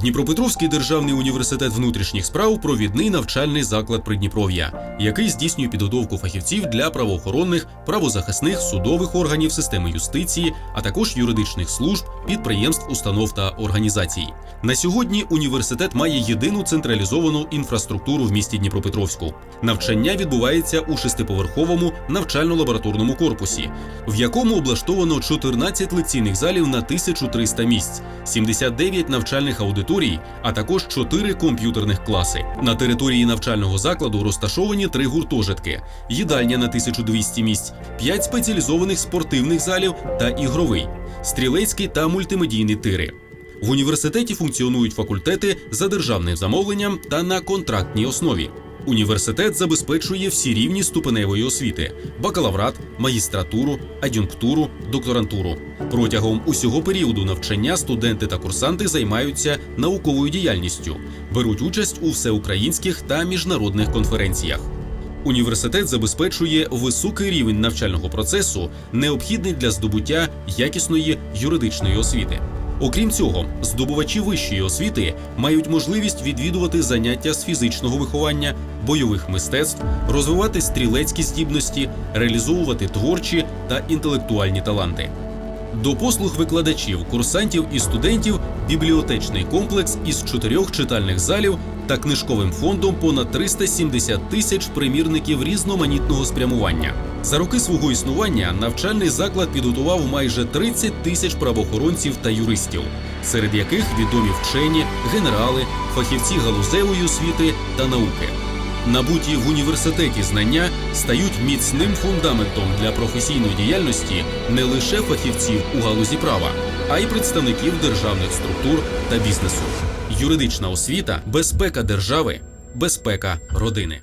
Дніпропетровський державний університет внутрішніх справ провідний навчальний заклад Придніпров'я, який здійснює підготовку фахівців для правоохоронних, правозахисних, судових органів системи юстиції, а також юридичних служб, підприємств, установ та організацій. На сьогодні університет має єдину централізовану інфраструктуру в місті Дніпропетровську. Навчання відбувається у шестиповерховому навчально-лабораторному корпусі, в якому облаштовано 14 лекційних залів на 1300 місць, 79 навчальних аудиторій, а також чотири комп'ютерних класи. На території навчального закладу розташовані три гуртожитки: їдальня на 1200 місць, 5 спеціалізованих спортивних залів та ігровий, стрілецький та мультимедійний тири. В університеті функціонують факультети за державним замовленням та на контрактній основі. Університет забезпечує всі рівні ступеневої освіти: бакалаврат, магістратуру, ад'юнктуру, докторантуру. Протягом усього періоду навчання студенти та курсанти займаються науковою діяльністю, беруть участь у всеукраїнських та міжнародних конференціях. Університет забезпечує високий рівень навчального процесу, необхідний для здобуття якісної юридичної освіти. Окрім цього, здобувачі вищої освіти мають можливість відвідувати заняття з фізичного виховання, бойових мистецтв, розвивати стрілецькі здібності, реалізовувати творчі та інтелектуальні таланти. До послуг викладачів, курсантів і студентів бібліотечний комплекс із чотирьох читальних залів та книжковим фондом понад 370 тисяч примірників різноманітного спрямування. За роки свого існування навчальний заклад підготував майже 30 тисяч правоохоронців та юристів, серед яких відомі вчені, генерали, фахівці галузевої освіти та науки. Набуті в університеті знання стають міцним фундаментом для професійної діяльності не лише фахівців у галузі права, а й представників державних структур та бізнесу. Юридична освіта, безпека держави, безпека родини.